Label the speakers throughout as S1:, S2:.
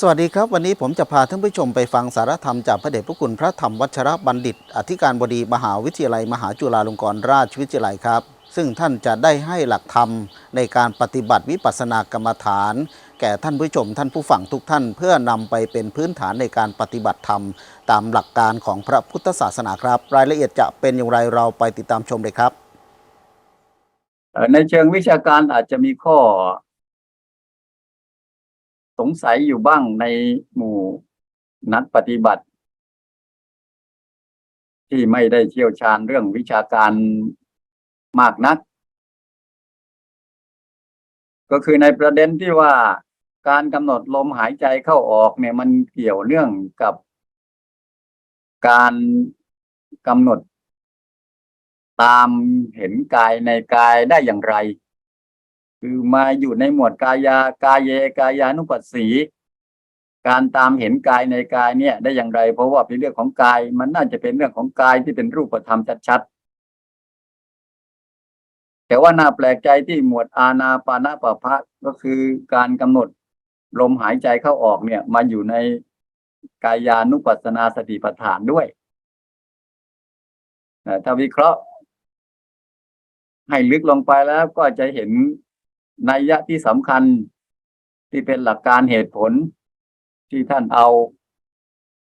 S1: สวัสดีครับ วันนี้ผมจะพาท่านผู้ชมไปฟังสารธรรมจากพระเดชพระคุณพระธรรมวัชรบัณฑิต อธิการบดีมหาวิทยาลัย มหาจุฬาลงกรณราชวิทยาลัยครับ ซึ่งท่านจะได้ให้หลักธรรมในการปฏิบัติวิปัสสนากรรมฐาน แก่ท่านผู้ชมท่านผู้ฟังทุกท่าน เพื่อนำไปเป็นพื้นฐานในการปฏิบัติธรรม ตามหลักการของพระพุทธศาสนาครับ รายละเอียดจะเป็นอย่างไรเราไปติดตามชมเลยครับ
S2: ในเชิงวิชาการอาจจะมีข้อ สงสัยอยู่บ้างในหมู่นักปฏิบัติ ที่ไม่ได้เชี่ยวชาญเรื่องวิชาการมากนัก ก็คือในประเด็นที่ว่าการกำหนดลมหายใจเข้าออกเนี่ยมันเกี่ยวเนื่องกับการกำหนดตามเห็นกายในกายได้อย่างไร คือมาอยู่ในหมวดกายากายเยกายานุปัสสี การตามเห็นกายในกายเนี่ย ได้อย่างไร เพราะว่าเป็นเรื่องของกาย มันน่าจะเป็นเรื่องของกายที่เป็นรูปธรรมชัดๆแต่ว่าน่าแปลกใจที่หมวดอาณาปานาปภะก็คือการกำหนดลมหายใจเข้าออกเนี่ย มาอยู่ในกายานุปัสสนาสติปัฏฐานด้วยถ้าวิเคราะห์ให้ลึกลงไปแล้วก็จะเห็น นัยยะที่สำคัญที่เป็นหลักการเหตุผล ที่ท่านเอา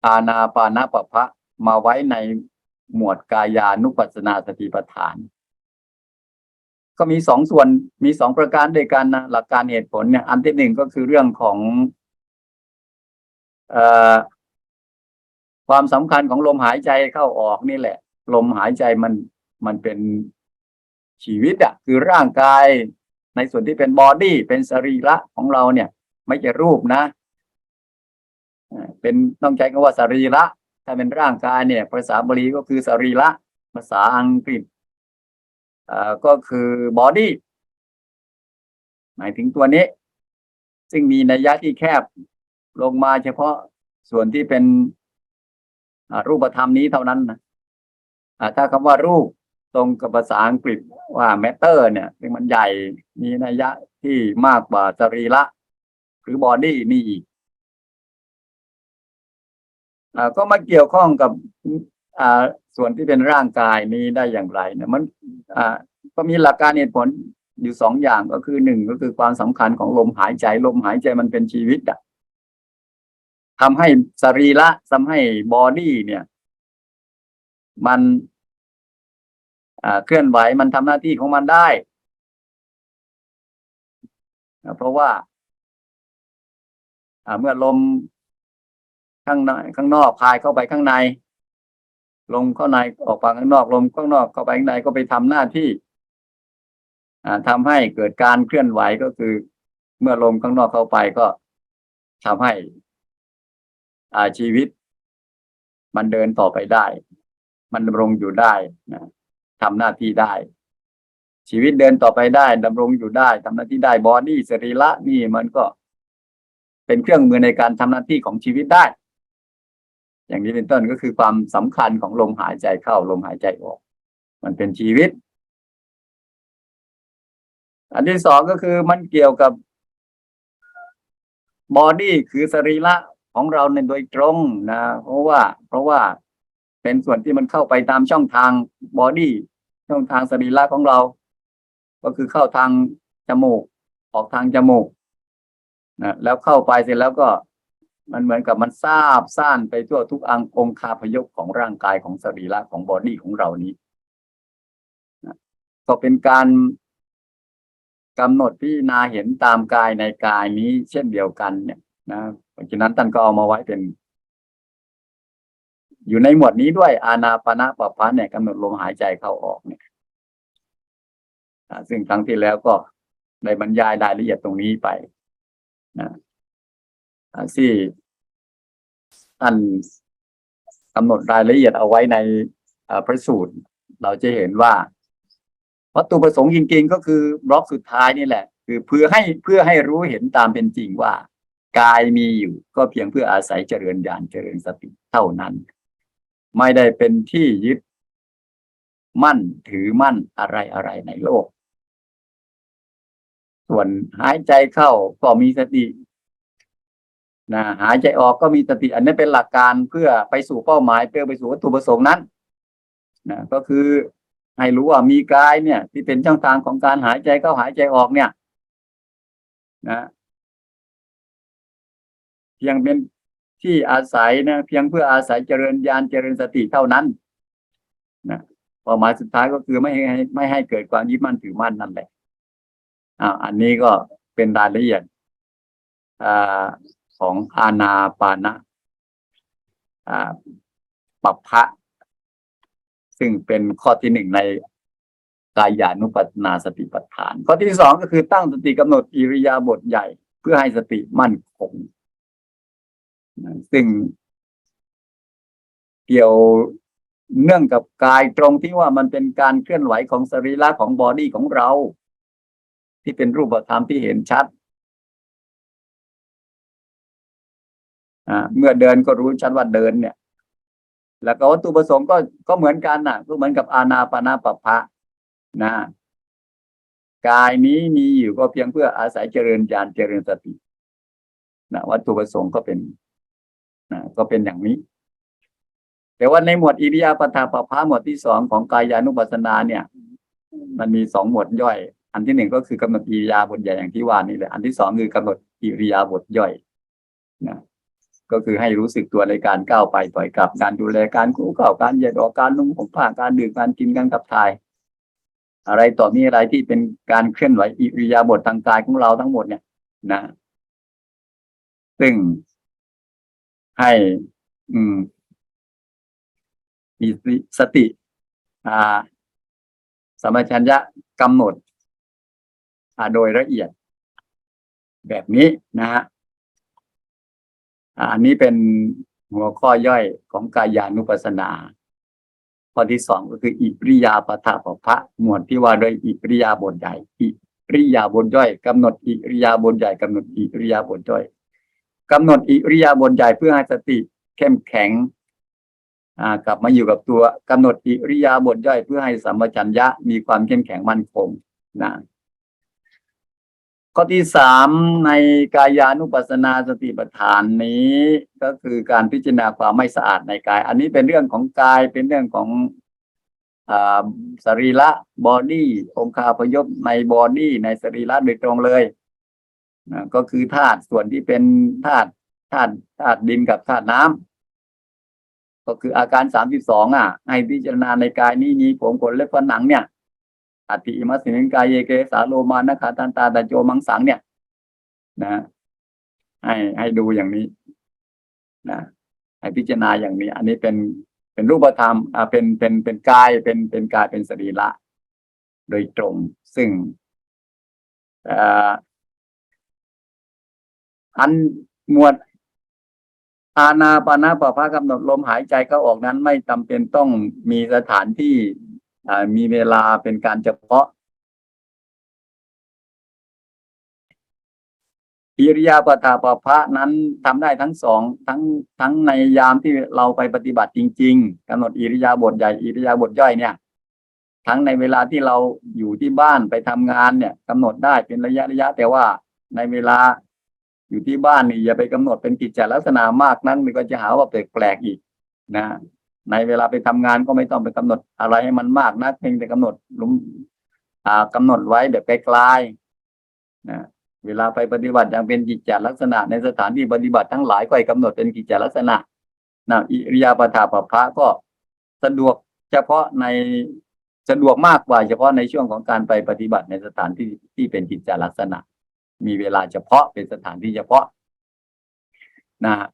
S2: อาณาปานาปภะมาไว้ในหมวดกายานุปัสสนาสติปัฏฐาน ก็มีสองส่วนมีสองประการด้วยกันนะหลักการเหตุผลเนี่ย อันที่หนึ่งก็คือเรื่องของเอ่อความสำคัญของลมหายใจเข้าออกนี่แหละ ลมหายใจมันมันเป็นชีวิตอะคือร่างกาย ในส่วนที่เป็นบอดี้เป็นสรีระของเราเนี่ย ไม่ใช่รูปนะเป็นต้องใช้คำว่าสรีระ ถ้าเป็นร่างกายเนี่ย ภาษาบาลีก็คือสรีระ ภาษาอังกฤษก็คือบอดี้หมายถึงตัวนี้ ซึ่งมีนัยยะที่แคบลงมาเฉพาะส่วนที่เป็นรูปธรรมนี้เท่านั้นนะถ้าคำว่ารูป ตรงกับภาษาอังกฤษว่า matter เนี่ยซึ่งมันใหญ่มีนัยยะที่มากกว่าสรีระหรือ body นี่อีกอ่ก็มาเกี่ยวข้องกับส่วนที่เป็นร่างกายนี้ได้อย่างไรเนี่ยมันก็มีหลักการเหตุผลอยู่สองอย่างก็คือหนึ่งก็คือความสำคัญของลมหายใจลมหายใจมันเป็นชีวิตอะทำให้สรีระทำให้บอดี้เนี่ย มัน เคลื่อนไหวมันทำหน้าที่ของมันได้ เพราะว่าเมื่อลมข้างในข้างนอกพายเข้าไปข้างใน ลมเข้าในออกไปข้างนอกลมข้างนอกเข้าไปข้างในก็ไปทำหน้าที่อ่าทำให้เกิดการเคลื่อนไหวก็คือ เมื่อลมข้างนอกเข้าไปก็ทำให้ชีวิต มันเดินต่อไปได้ มันดำรงอยู่ได้นะ ทำหน้าที่ได้ ชีวิตเดินต่อไปได้ดำรงอยู่ได้ทำหน้าที่ได้บอดี้สรีระนี่มันก็ เป็นเครื่องมือในการทำหน้าที่ของชีวิตได้ อย่างนี้เป็นต้นก็คือความสำคัญของลมหายใจเข้าลมหายใจออก มันเป็นชีวิต อันที่สองก็คือมันเกี่ยวกับบอดี้คือสรีระของเราในโดยตรงนะ เพราะว่า เพราะว่าเป็นส่วนที่มันเข้าไปตามช่องทางบอดี้ ช่องทางสรีระของเรา ก็คือเข้าทางจมูก ออกทางจมูกนะแล้วเข้าไปเสร็จแล้วก็มันเหมือนกับมันซาบซ่านไปทั่วทุกอังองคาพยพของร่างกายของสรีระของบอดี้ของเรานี้นะก็เป็นการกำหนดพิจารณาเห็นตามกายในกายนี้เช่นเดียวกันเนี่ยนะเพราะฉะนั้นท่านก็เอามาไว้เป็น อยู่ในหมวดนี้ด้วยอานาปนาปภะเนี่ยกำหนดลมหายใจเข้าออกเนี่ยซึ่งครั้งที่แล้วก็ได้บรรยายรายละเอียดตรงนี้ไปนะที่ท่านกำหนดรายละเอียดเอาไว้ในพระสูตร เราจะเห็นว่า วัตถุประสงค์จริงๆ ก็คือบล็อกสุดท้ายนี่แหละ คือเพื่อให้เพื่อให้รู้เห็นตามเป็นจริงว่ากายมีอยู่ก็เพียงเพื่ออาศัยเจริญญาณเจริญสติเท่านั้น ไม่ได้เป็นที่ยึด มั่นถือมั่นอะไรอะไรในโลก ส่วนหายใจเข้าก็มีสตินะหายใจออกก็มีสติ อันนี้เป็นหลักการเพื่อไปสู่เป้าหมายเพื่อไปสู่วัตถุประสงค์นั้นนะก็คือให้รู้ว่ามีกายเนี่ย ที่เป็นช่องทางของการหายใจเข้าหายใจออกเนี่ย นะเพียงเป็น ที่อาศัยนะเพียงเพื่ออาศัยเจริญญาณเจริญสติเท่านั้นนะเป้าหมายสุดท้ายก็คือไม่ให้ไม่ให้เกิดความยึดมั่นถือมั่นนั่นแหละอ่าอันนี้ก็เป็นรายละเอียดอ่าของอาณาปานะอ่าปัปพะซึ่งเป็นข้อที่หนึ่งในกายานุปัสนาสติปัฏฐาน ข้อที่สองก็คือตั้งสติกำหนดอิริยาบถใหญ่ เพื่อให้สติมั่นคง ซึ่งเกี่ยวเนื่องกับกายตรงที่ว่ามันเป็นการเคลื่อนไหวของสรีระของบอดี้ของเรา ที่เป็นรูปธรรมที่เห็นชัดอ่าเมื่อเดินก็รู้ชัดว่าเดินเนี่ย แล้วก็วัตถุประสงค์ก็ก็เหมือนกันน่ะก็เหมือนกับอาณาปานาปภะนะกายนี้มีอยู่ก็เพียงเพื่ออาศัยเจริญญาณเจริญสตินะวัตถุประสงค์ก็เป็น ก็เป็นอย่างนี้ แต่ว่าในหมวดอิริยาปถาปภะหมวดที่สองของกายานุปัสสนาเนี่ย มันมีสองหมวดย่อย อันที่หนึ่งก็คือกำหนดอิริยาบถใหญ่อย่างที่ว่านี่แหละอันที่สองคือกำหนดอิริยาบถย่อยนะก็คือให้รู้สึกตัวในการก้าวไปปล่อยกลับการดูแลการคู่เข้าการเหยียดออกการนุ่งห่มผ้าการดื่มการกินการขับถ่าย อะไรต่อมีอะไรที่เป็นการเคลื่อนไหวอิริยาบถทางกายของเราทั้งหมดเนี่ย นะ ซึ่ง ให้ อืม มีสติ อ่าสมัชัญญะกำหนด อ่าโดยละเอียด แบบนี้นะฮะอันนี้เป็นหัวข้อย่อยของกายานุปัสสนาข้อที่สองก็คือ อิริยาปถะปภะหมวดที่ว่าโดยอิริยาบถใหญ่อิริยาบถย่อยกำหนดอิริยาบถใหญ่กำหนดอิริยาบถย่อย กำหนดอิริยาบถใหญ่เพื่อให้สติเข้มแข็งกลับมาอยู่กับตัวกำหนดอิริยาบถย่อยเพื่อให้สัมปชัญญะมีความเข้มแข็งมั่นคงนะข้อที่สามในกายานุปัสสนาสติปัฏฐานนี้ ก็คือการพิจารณาความไม่สะอาดในกาย อันนี้เป็นเรื่องของกายเป็นเรื่องของอสรีระบอดี้องคาพยพในบอดี้ในสรีระโดยตรงเลย นะก็คือธาตุส่วนที่เป็นธาตุธาตุธาตุดินกับธาตุน้ำก็คืออาการสามสิบสองอะ ให้พิจารณาในกายนี้มีผมขนเล็บฟันหนังเนี่ยอติอิมัสสิงกายเยเกสาโลมานะขาตันตาตะโจมังสังเนี่ย นะ ให้ให้ดูอย่างนี้นะให้พิจารณาอย่างนี้ อันนี้เป็นเป็นรูปธรรมอ่าเป็นเป็นเป็นกายเป็นเป็นกายเป็นสรีระโดยตรง ซึ่ง อันหมวด อาณาปานาปภะกำหนดลมหายใจเข้าออกนั้นไม่จำเป็นต้องมีสถานที่มีเวลาเป็นการเฉพาะอิริยาบถาปภะนั้นทำได้ทั้งสองทั้งทั้งในยามที่เราไปปฏิบัติจริง ๆกำหนดอิริยาบถใหญ่อิริยาบถย่อยเนี่ย ทั้งในเวลาที่เราอยู่ที่บ้านไปทำงานเนี่ยกำหนดได้เป็นระยะระยะ แต่ว่าในเวลา อยู่ที่บ้านนี่อย่าไปกำหนดเป็นกิจจลักษณะมากนั้นมันก็จะหาว่าแปลกๆอีกนะในเวลาไปทำงานก็ไม่ต้องไปกำหนดอะไรให้มันมากนะเพียงแต่กำหนดลุมอ่ากำหนดไว้แบบไกลๆนะเวลาไปปฏิบัติอย่างเป็นกิจจลักษณะ ในสถานที่ปฏิบัติทั้งหลายก็ให้กำหนดเป็นกิจจลักษณะนะอิริยาบถาปภะก็สะดวกเฉพาะในสะดวกมากกว่าเฉพาะในช่วงของการไปปฏิบัติในสถานที่ที่เป็นกิจจลักษณะ มีเวลาเฉพาะเป็นสถานที่เฉพาะนะฮะ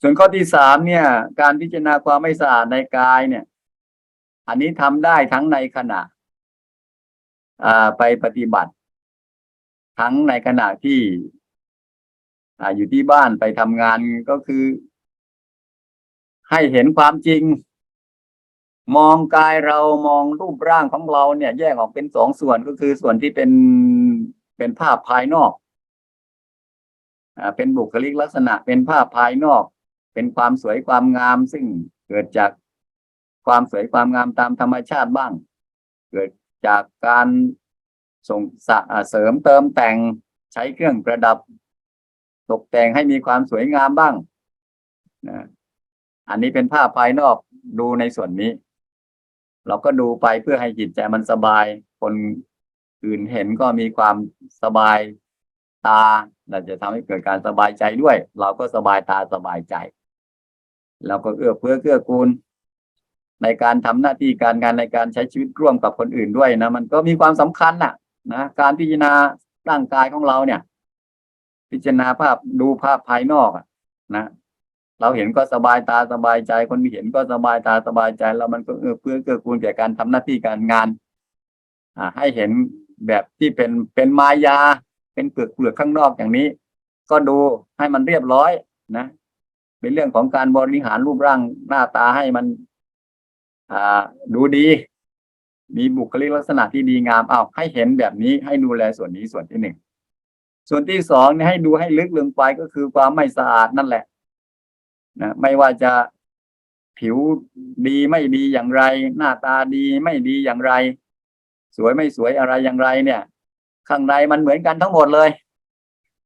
S2: ส่วนข้อที่สามเนี่ย การพิจารณาความไม่สะอาดในกายเนี่ย อันนี้ทำได้ทั้งในขณะไปปฏิบัติ ทั้งในขณะที่ออยู่ที่บ้านไปทำงานก็คือ ให้เห็นความจริง มองกายเรามองรูปร่างของเราเนี่ย แยกออกเป็นสองส่วนก็คือส่วนที่เป็นเป็นภาพภายนอกอ่าเป็นบุคลิกลักษณะเป็นภาพภายนอก เป็นความสวยความงามซึ่งเกิดจากความสวยความงามตามธรรมชาติบ้าง เกิดจากการส่งสะเสริมเติมแต่งใช้เครื่องประดับ ตกแต่งให้มีความสวยงามบ้างนะอันนี้เป็นภาพภายนอกดูในส่วนนี้ เราก็ดูไปเพื่อให้จิตใจมันสบาย คนอื่นเห็นก็มีความสบายตาเราจะทำให้เกิดการสบายใจด้วย เราก็สบายตาสบายใจเราก็เอื้อเฟื้อเกื้อกูล ในการทำหน้าที่การงานในการใช้ชีวิตร่วมกับคนอื่นด้วยนะ มันก็มีความสำคัญน่ะนะการพิจารณาร่างกายของเราเนี่ย พิจารณาภาพดูภาพภายนอกนะ เราเห็นก็สบายตาสบายใจ คนที่เห็นก็สบายตาสบายใจ แล้วมันก็เอื้อเฟื้อเกื้อกูลแก่การทำหน้าที่การงาน อ่า ให้เห็นแบบที่เป็นเป็นมายา เป็นเปลือกเปลือกข้างนอกอย่างนี้ ก็ดูให้มันเรียบร้อยนะ เป็นเรื่องของการบริหารรูปร่างหน้าตาให้มัน อ่า ดูดี มีบุคลิกลักษณะที่ดีงามอ้าวให้เห็นแบบนี้ให้ดูแลส่วนนี้ส่วนที่หนึ่งส่วนที่สองนี่ให้ดูให้ลึกลงไปก็คือความไม่สะอาดนั่นแหละ นะไม่ว่าจะผิวดีไม่ดีอย่างไร หน้าตาดีไม่ดีอย่างไร สวยไม่สวยอะไรอย่างไรเนี่ย ข้างในมันเหมือนกันทั้งหมดเลย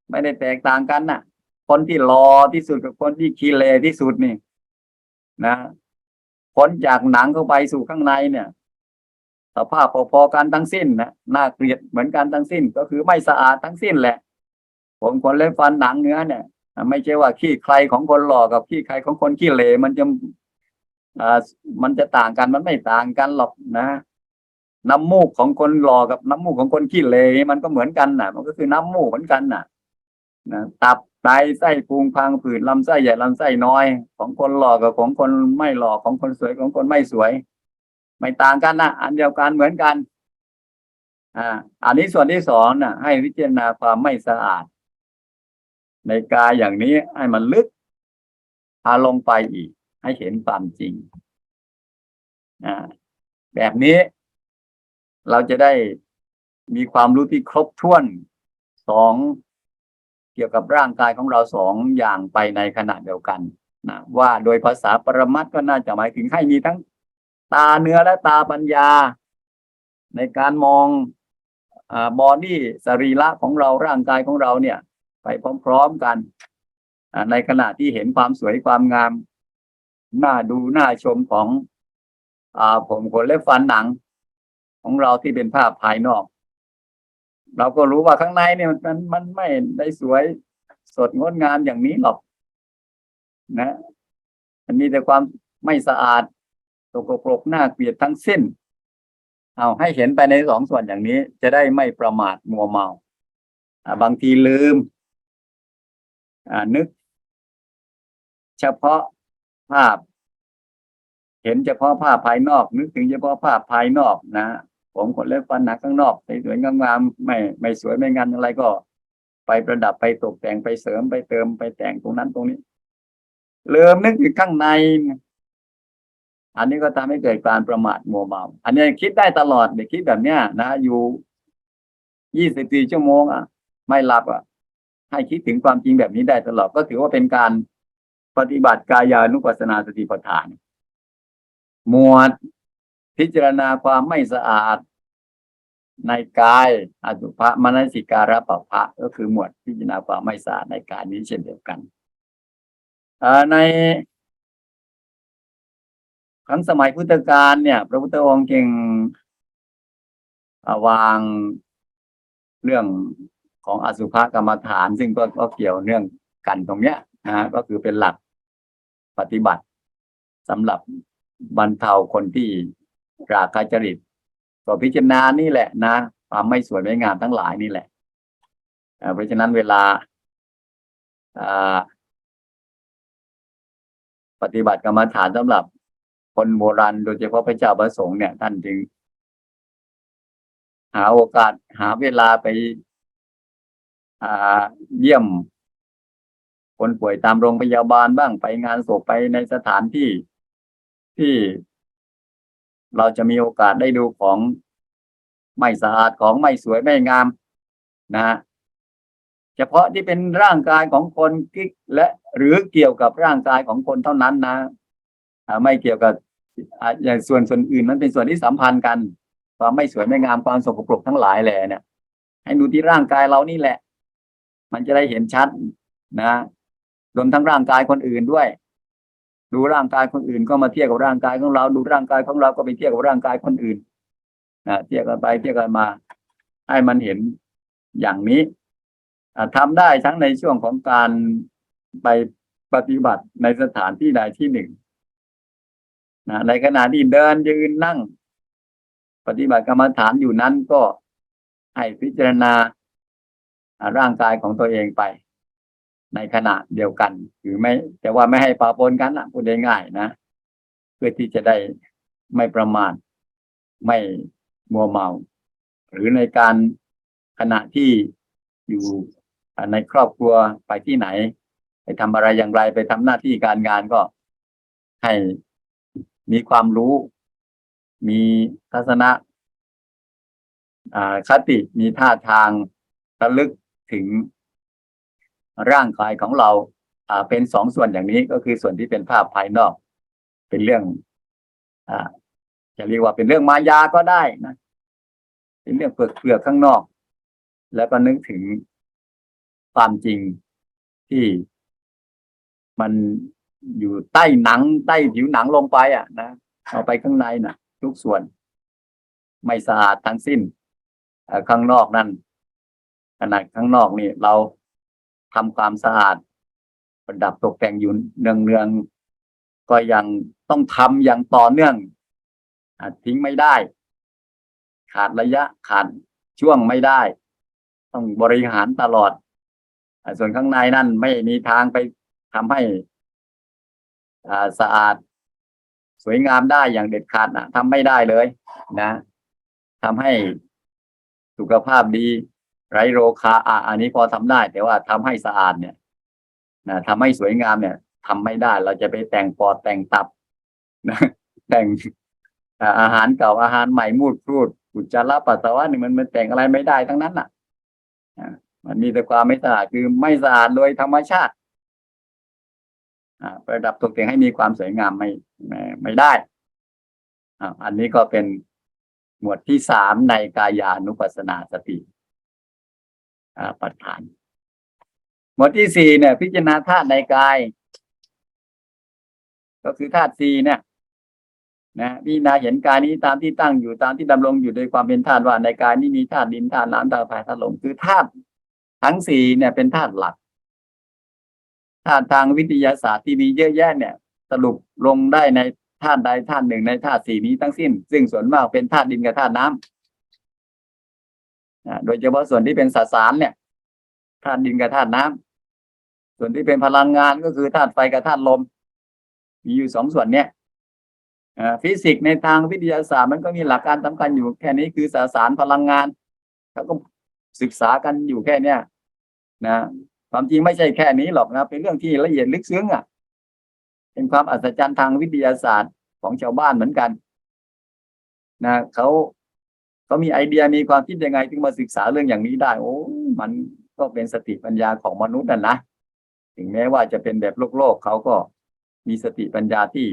S2: ไม่ได้แตกต่างกันน่ะ คนที่รอที่สุดกับคนที่คีเลที่สุดนี่ นะพ้นจากหนังเข้าไปสู่ข้างในเนี่ยสภาพพอๆกันทั้งสิ้นนะน่าเกลียดเหมือนกันทั้งสิ้นก็คือไม่สะอาดทั้งสิ้นแหละ ผมคนเล่นฟันหนังเนื้อเนี่ย ไม่ใช่ว่าขี้ใครของคนหล่อกับขี้ใครของคนขี้เหร่มันจะมันจะต่างกันมันไม่ต่างกันหรอกนะน้ำมูกของคนหล่อกับน้ำมูกของคนขี้เหร่มันก็เหมือนกันน่ะ มันก็คือน้ำมูกเหมือนกันน่ะนะตับไตไส้พุงพังผืดลำไส้ใหญ่ลำไส้น้อย ของคนหล่อกับของคนไม่หล่อของคนสวยของคนไม่สวย ไม่ต่างกันนะอันเดียวกันเหมือนกัน อ่า อันนี้ส่วนที่สองน่ะให้พิจารณาความไม่สะอาด ในกายอย่างนี้ให้มันลึกพาลงไปอีก ให้เห็นความจริงแบบนี้ เราจะได้มีความรู้ที่ครบถ้วนสองเกี่ยวกับร่างกายของเราสองอย่างไปในขณะเดียวกันนะว่าโดยภาษาปรมัตถ์ก็น่าจะหมายถึงให้มีทั้งตาเนื้อและตาปัญญา ในการมองอบอดี้สรีระของเราร่างกายของเราเนี่ย ไปพร้อมๆกันในขณะที่เห็นความสวยความงามน่าดูน่าชมของอผมขนเล็บฟันหนัง ของเราที่เป็นภาพภายนอก เราก็รู้ว่าข้างในเนี่ยมันมันไม่ได้สวยสดงดงามอย่างนี้หรอก นะมันมีแต่ความไม่สะอาดตกปรกหน่าเกลียดทั้งสิ้น เอาให้เห็นไปในสองส่วนอย่างนี้ จะได้ไม่ประมาทมัวเมาบางทีลืม นึก เฉพาะภาพ เห็นเฉพาะภาพภายนอก นึกถึงเฉพาะภาพภายนอกนะผมขนเล็บฟันหนักข้างนอกสวยงามไม่ไม่สวยไม่งามอะไรก็ ไปประดับไปตกแต่งไปเสริมไปเติมไปแต่งตรงนั้นตรงนี้ลืมนึกถึงข้างใน อันนี้ก็ทำให้เกิดการประมาทมัวเมา อันนี้คิดได้ตลอดเด็กคิดแบบเนี้ยนะอยู่ยี่สิบสี่ชั่วโมงอะ ไม่หลับอะ ให้คิดถึงความจริงแบบนี้ได้ตลอดก็ถือว่าเป็นการปฏิบัติกายานุปัสสนาสติปัฏฐาน หมวดพิจารณาความไม่สะอาดในกายอสุภะมนสิการะปะพะก็คือหมวดพิจารณาความไม่สะอาดในกายนี้เช่นเดียวกันในครั้งสมัยพุทธกาลเนี่ย พระพุทธองค์จึงอ่าวางเรื่อง ของอสุภกรรมฐาน ซึ่งก็ก็เกี่ยวเนื่องกันตรงเนี้ยนะฮะก็คือเป็นหลักปฏิบัติสำหรับบรรเทาคนที่ราคาจริตก็พิจารณานี่แหละนะความไม่สวยไม่งามทั้งหลายนี่แหละเพราะฉะนั้นเวลาปฏิบัติกรรมฐานสำหรับคนโบราณโดยเฉพาะพระเจ้าประสงค์เนี่ย ท่านจึง หาโอกาสหาเวลาไป เยี่ยม คนป่วยตามโรงพยาบาลบ้างไปงานศพไปในสถานที่ที่เราจะมีโอกาสได้ดูของไม่สะอาดของไม่สวยไม่งามนะฮะเฉพาะที่เป็นร่างกายของคนที่และหรือเกี่ยวกับร่างกายของคนเท่านั้นนะไม่เกี่ยวกับอย่างส่วนส่วนอื่นมันเป็นส่วนที่สัมพันธ์กัน ความไม่สวยไม่งามความสกปรกทั้งหลายแหละเนี่ยให้ดูที่ร่างกายเรานี่แหละ มันจะได้เห็นชัดนะรวมทั้งร่างกายคนอื่นด้วย ดูร่างกายคนอื่นก็มาเทียบกับร่างกายของเรา ดูร่างกายของเราก็ไปเทียบกับร่างกายคนอื่นนะเทียบกันไปเทียบกันมา ให้มันเห็นอย่างนี้อ่าทำได้ทั้งในช่วงของการไปปฏิบัติในสถานที่ใดที่หนึ่งนะในขณะที่เดินยืนนั่ง ปฏิบัติกรรมฐานอยู่นั้นก็ให้พิจารณา ร่างกายของตัวเองไป ในขณะเดียวกัน หรือไม่ แต่ว่าไม่ให้ปะปนกันนะพูดง่ายๆนะเพื่อที่จะได้ไม่ประมาทไม่มัวเมา หรือในการขณะที่อยู่ในครอบครัวไปที่ไหน ไปทำอะไรอย่างไรไปทำหน้าที่การงานก็ให้มีความรู้ มีทัศนะคติมีท่าทางระลึก ถึงร่างกายของเรา อ่า เป็นสองส่วนอย่างนี้ก็คือส่วนที่เป็นภาพภายนอก เป็นเรื่อง อ่า จะเรียกว่าเป็นเรื่องมายาก็ได้นะ เป็นเรื่องเปลือกเปลือกข้างนอก แล้วก็นึกถึงความจริงที่มันอยู่ใต้หนัง ใต้ผิวหนังลงไป อะ นะเอาไปข้างในน่ะ ทุกส่วน ไม่สะอาดทั้งสิ้นข้างนอกนั่น ขนาดข้างนอกนี่เราทำความสะอาด ประดับตกแต่งอยู่เนืองๆก็ยังต้องทำอย่างต่อเนื่องอทิ้งไม่ได้ ขาดระยะขาดช่วงไม่ได้ ต้องบริหารตลอดอส่วนข้างในนั่นไม่มีทางไปทำให้อ่าสะอาด สวยงามได้อย่างเด็ดขาดนะทำไม่ได้เลย นะทำให้สุขภาพดี ไรโรคาอะอันนี้พอทำได้ แต่ว่าทำให้สะอาดเนี่ยนะทำให้สวยงามเนี่ยทำไม่ได้ เราจะไปแต่งปอดแต่งตับนะแต่งอาหารเก่าอาหารใหม่มูดพรูดอุจจาระปัสสาวะนี่มันมันแต่งอะไรไม่ได้ทั้งนั้นน่ะมันมีแต่ความไม่สะอาดคือไม่สะอาดโดยธรรมชาติประดับตกแต่งให้มีความสวยงามไม่ไม่ไม่ได้อันนี้ก็เป็นหมวดที่สามในกายานุปัสสนาสติ ปัฏฐาน หมวดที่สี่เนี่ย พิจารณาธาตุในกาย ก็คือธาตุสี่เนี่ย นะพิจารณาเห็นกายนี้ตามที่ตั้งอยู่ตามที่ดำรงอยู่โดยความเป็นธาตุว่าในกายนี้มีธาตุดินธาตุน้ำธาตุไฟธาตุลมคือธาตุทั้งสี่เนี่ยเป็นธาตุหลักธาตุทางวิทยาศาสตร์ที่มีเยอะแยะเนี่ย สรุปลงได้ในธาตุใดธาตุหนึ่งในธาตุสี่นี้ทั้งสิ้น ซึ่งส่วนมากเป็นธาตุดินกับธาตุน้ำนะ โดยเฉพาะส่วนที่เป็นสสารเนี่ยธาตุดินกับธาตุน้ำส่วนที่เป็นพลังงานก็คือธาตุไฟกับธาตุลม มีอยู่สองส่วนเนี่ยฟิสิกส์ในทางวิทยาศาสตร์มันก็มีหลักการสำคัญอยู่แค่นี้คือสสารพลังงานเขาก็ศึกษากันอยู่แค่เนี้ยนะความจริงไม่ใช่แค่นี้หรอกนะ เป็นเรื่องที่ละเอียดลึกซึ้งอะ เป็นความอัศจรรย์ทางวิทยาศาสตร์ของชาวบ้านเหมือนกัน นะเขา เขามีไอเดียมีความคิดยังไงถึงมาศึกษาเรื่องอย่างนี้ได้ โอ้มันก็เป็นสติปัญญาของมนุษย์น่ะนะถึงแม้ว่าจะเป็นแบบโลกโลกเขาก็มีสติปัญญาที่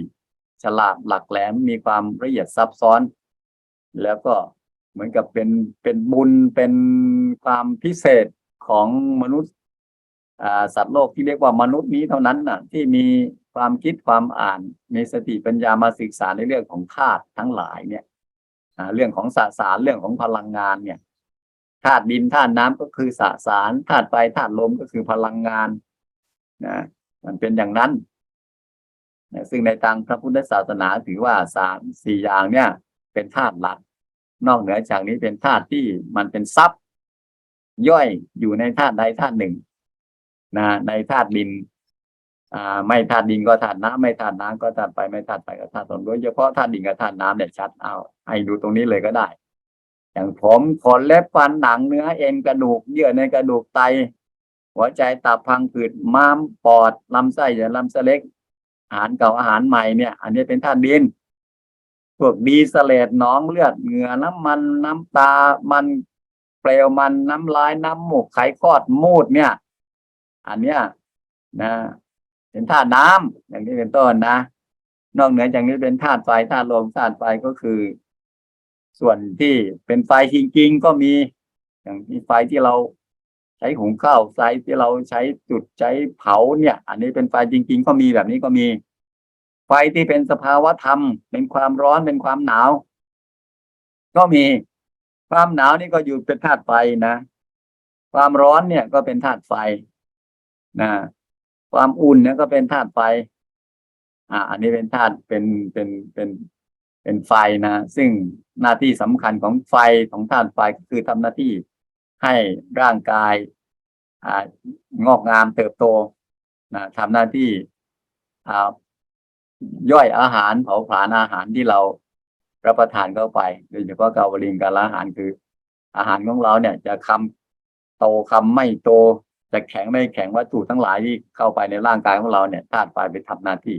S2: ฉลาดหลักแหลมมีความละเอียดซับซ้อน แล้วก็เหมือนกับเป็นเป็นบุญเป็นความพิเศษของมนุษย์สัตว์โลกที่เรียกว่ามนุษย์นี้เท่านั้นน่ะ ที่มีความคิดความอ่าน มีสติปัญญามาศึกษาในเรื่องของธาตุทั้งหลายเนี่ย เรื่องของสสารเรื่องของพลังงานเนี่ยธาตุดินธาตุน้ำก็คือสสารธาตุไฟธาตุลมก็คือพลังงานนะมันเป็นอย่างนั้นนะซึ่งในทางพระพุทธศาสนาถือว่าสามสี่อย่างเนี่ย เป็นธาตุหลัก นอกเหนือจากนี้เป็นธาตุที่มันเป็นทรัพย์ ย่อยอยู่ในธาตุใดธาตุหนึ่งนะในธาตุดิน ไม่ธาตุดินก็ธาตุน้ำไม่ธาตุน้ำก็ธาตุไฟไม่ธาตุไฟก็ธาตุลมโดยเฉพาะธาตุดินกับธาตุน้ำเนี่ยชัดเอาให้ดูตรงนี้เลยก็ได้ อย่างผมขนเล็บฟันหนังเนื้อเอ็นกระดูกเยื่อในกระดูกไต หัวใจตับพังผืดม้ามปอดลำไส้ใหญ่ลำไส้เล็ก อาหารเก่าอาหารใหม่เนี่ย อันนี้เป็นธาตุดินพวกดีสเลตหนองเลือดเหงื่อน้ำมันน้ำตามันเปลวมันน้ำลายน้ำหมูกไขคลอดมูดเนี่ย อันเนี้ยนะ เป็นธาตุน้ำอย่างนี้เป็นต้นนะ นอกเหนือจากนี้เป็นธาตุไฟธาตุลมธาตุไฟก็คือ ส่วนที่เป็นไฟจริงๆก็มี อย่างที่ไฟที่เราใช้หุงข้าวไฟที่เราใช้จุดใช้เผาเนี่ย อันนี้เป็นไฟจริง ๆ ก็มีแบบนี้ก็มี ไฟที่เป็นสภาวะธรรม เป็นความร้อนเป็นความหนาว ก็มีความหนาวนี่ก็อยู่เป็นธาตุไฟนะ ความร้อนเนี่ยก็เป็นธาตุไฟนะ ความอุ่นเนี่ยก็เป็นธาตุไฟ อ่า อันนี้เป็นธาตุเป็นเป็นเป็นเป็นไฟนะซึ่งหน้าที่สำคัญของไฟของธาตุไฟก็คือทำหน้าที่ให้ร่างกายอ่างอกงามเติบโตนะทำหน้าที่อ่าย่อยอาหารเผาผลาญอาหารที่เรารับประทานเข้าไปโดยเฉพาะกาวลิงการอาหารคือ อาหารของเราเนี่ยจะคำโตคำไม่โต จะแข็งไม่แข็งวัตถุทั้งหลายที่เข้าไปในร่างกายของเราเนี่ยธาตุไฟไปทำหน้าที่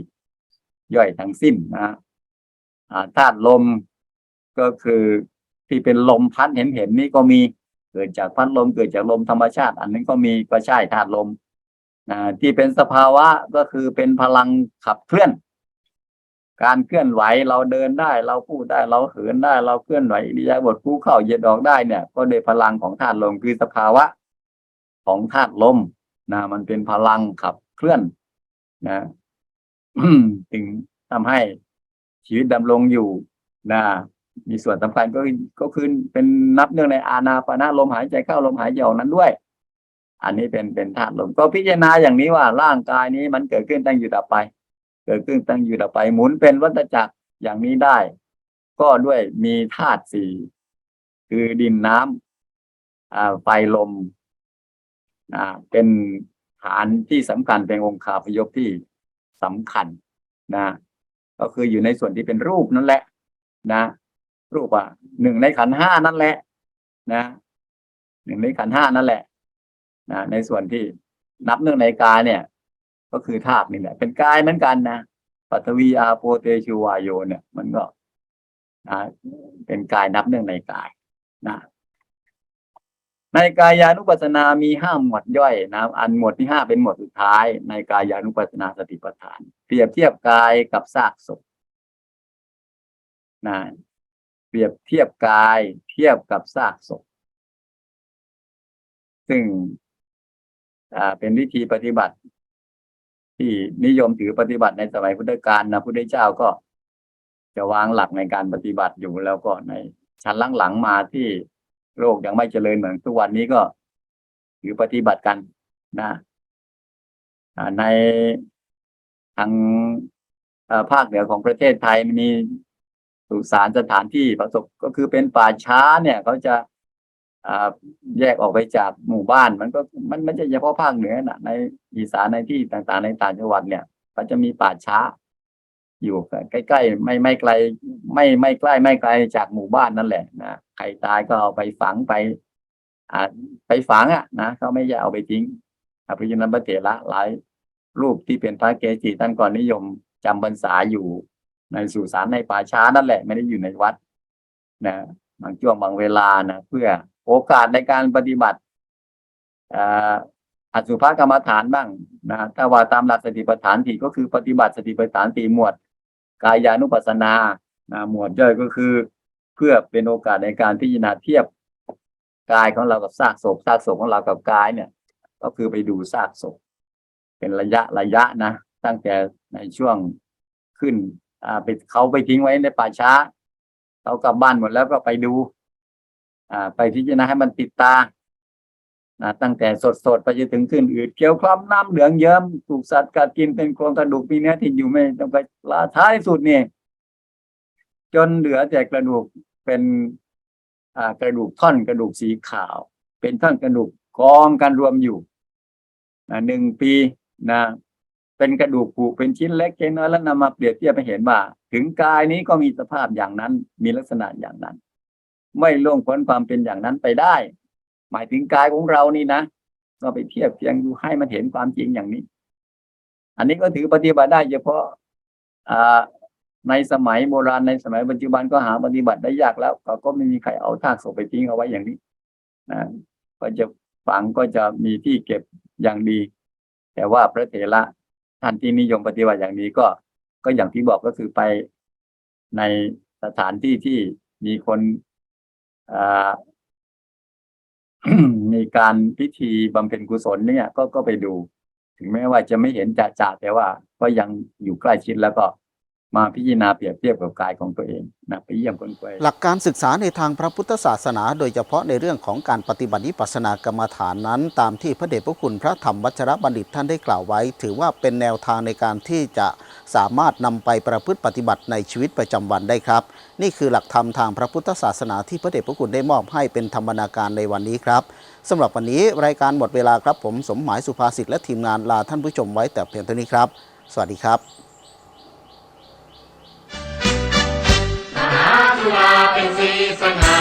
S2: ย่อยทั้งสิ้นนะธาตุลมก็คือที่เป็นลมพัดเห็นเห็นนี่ก็มีเกิดจากพัดลมเกิดจากลมธรรมชาติ อันนั้นก็มีก็ใช่ธาตุลมนะที่เป็นสภาวะก็คือเป็นพลังขับเคลื่อน การเคลื่อนไหวเราเดินได้ เราพูดได้เราเหินได้ เราเคลื่อนไหวอิริยาบถคู่เข้าเหยียดออกได้เนี่ย ก็โดยพลังของธาตุลมคือสภาวะ ของธาตุลมนะมันเป็นพลังขับเคลื่อนนะถึงทำให้ชีวิตดำรงอยู่นะมีส่วนสำคัญก็คือก็คือเป็นนับเนื่องในอานาปานะลมหายใจเข้าลมหายใจออกนั้นด้วย อันนี้เป็นเป็นธาตุลมก็พิจารณาอย่างนี้ว่าร่างกายนี้มันเกิดขึ้นตั้งอยู่ดับไป เกิดขึ้นตั้งอยู่ดับไป หมุนเป็นวัฏจักรอย่างนี้ได้ ก็ด้วยมีธาตุสี่คือดินน้ำไฟลม เป็นฐานที่สำคัญเป็นองค์คาพยพที่สำคัญนะก็คืออยู่ในส่วนที่เป็นรูปนั่นแหละ นะ รูปอะหนึ่งในขันห้านั่นแหละ นะหนึ่งในขันห้านั่นแหละนะในส่วนที่นับเนื่องในกายเนี่ย ก็คือธาตุนี่แหละ เป็นกายเหมือนกันนะปัทวีอาโปเตชูวายโยเนี่ย มันก็นะเป็นกายนับเนื่องในกายนะ ในกายานุปัสสนามีห้าหมวดย่อยนะอันหมวดที่ห้าเป็นหมวดสุดท้าย ในกายานุปัสสนาสติปัฏฐาน เปรียบเทียบกายกับซากศพนะเปรียบเทียบกายเทียบกับซากศพซึ่งเป็นวิธีปฏิบัติ ที่นิยมถือปฏิบัติในสมัยพุทธกาลนะพุทธเจ้าก็จะวางหลักในการปฏิบัติอยู่แล้วก็ในชั้นหลังๆมาที่ โลกยังไม่เจริญเหมือนทุกวันนี้ก็ถือปฏิบัติกันนะในทางภาคเหนือของประเทศไทยมีสุสานสถานที่ประสบก็คือเป็นป่าช้าเนี่ยเขาจะแยกออกไปจากหมู่บ้าน มันก็มันไม่ใช่เฉพาะภาคเหนือนะในอีสานในที่ต่างๆในต่างจังหวัดเนี่ยก็จะมีป่าช้า อยู่ใกล้ๆไม่ไม่ไกล ไม่ไม่ใกล้ไม่ไกลจากหมู่บ้านนั่นแหละนะใครตายก็เอาไปฝังไปอ่าไปฝังอะนะเขาไม่ใช่เอาไปทิ้งอภิญญนพระเถระหลายรูปที่เป็นพระเกจิท่านก่อนนิยมจำพรรษาอยู่ในสุสานในป่าช้านั่นแหละ ไม่ได้อยู่ในวัดนะบางช่วงบางเวลานะเพื่อโอกาสในการปฏิบัติอ่าอสุภกรรมฐานบ้างนะถ้าว่าตามหลักสติปัฏฐานสี่ก็คือปฏิบัติสติปัฏฐานสี่หมวด กายานุปัสสนานะหมวดย่อยก็คือ เพื่อเป็นโอกาสในการพิจารณาเทียบกายของเรากับซากศพซากศพของเรากับกายเนี่ย ก็คือไปดูซากศพเป็นระยะระยะนะ ตั้งแต่ในช่วงขึ้นอ่าไปเขาไปทิ้งไว้ในป่าช้าเขากลับบ้านหมดแล้วก็ไปดู อ่า ไปพิจารณาให้มันติดตา นะตั้งแต่สดๆไปจนถึงขึ้นอืดเคี้ยวคล้ำน้ำเหลืองเยิ้มถูกสัตว์กัดกินเป็นโครงกระดูกมีเนื้อที่อยู่ไม่ต้องไปลาท้ายสุดเนี่ยจนเหลือแต่กระดูกเป็นอ่ากระดูกท่อนกระดูกสีขาว เป็นท่อนกระดูกกองกันรวมอยู่นะหนึ่งปีนะเป็นกระดูกผุเป็นชิ้นเล็กชิ้นน้อยแล้วนำมาเปรียบเทียบให้เห็นว่า ถึงกายนี้ก็มีสภาพอย่างนั้น มีลักษณะอย่างนั้น ไม่ล่วงพ้นความเป็นอย่างนั้นไปได้ หมายถึงกายของเรานี่นะก็ไปเทียบเทียงดูให้มันเห็นความจริงอย่างนี้ อันนี้ก็ถือปฏิบัติได้เฉพาะอ่าในสมัยโบราณในสมัยปัจจุบันก็หาปฏิบัติได้ยากแล้ว ก็ก็ไม่มีใครเอาทากศพไปทิ้งเอาไว้อย่างนี้นะก็จะฝังก็จะมีที่เก็บอย่างดี แต่ว่าพระเถระท่านที่นิยมปฏิบัติอย่างนี้ก็ก็อย่างที่บอกก็คือไปในสถานที่ที่มีคนอ่า มีการพิธีบำเพ็ญกุศลเนี่ยก็ก็ไปดู ถึงแม้ว่าจะไม่เห็นจ่าจ่าแต่ว่า ก็ยังอยู่ใกล้ชิดแล้วก็มาพิจารณาเปรียบเทียบกับกายของตัวเองนะไปเยี่ยมคนป่วย
S1: หลักการศึกษาในทางพระพุทธศาสนา โดยเฉพาะในเรื่องของการปฏิบัติวิปัสสนากรรมฐานนั้น ตามที่พระเดชพระคุณพระธรรมวัชรบัณฑิตท่านได้กล่าวไว้ ถือว่าเป็นแนวทางในการที่จะ สามารถนำไปประพฤติปฏิบัติในชีวิตประจำวันได้ครับ นี่คือหลักธรรมทางพระพุทธศาสนาที่พระเดชพระคุณได้มอบให้เป็นธรรมนาการในวันนี้ครับสำหรับวันนี้รายการหมดเวลาครับ ผมสมหมายสุภาษิตและทีมงานลาท่านผู้ชมไว้แต่เพียงเท่านี้ครับ สวัสดีครับ
S3: มหาจุฬา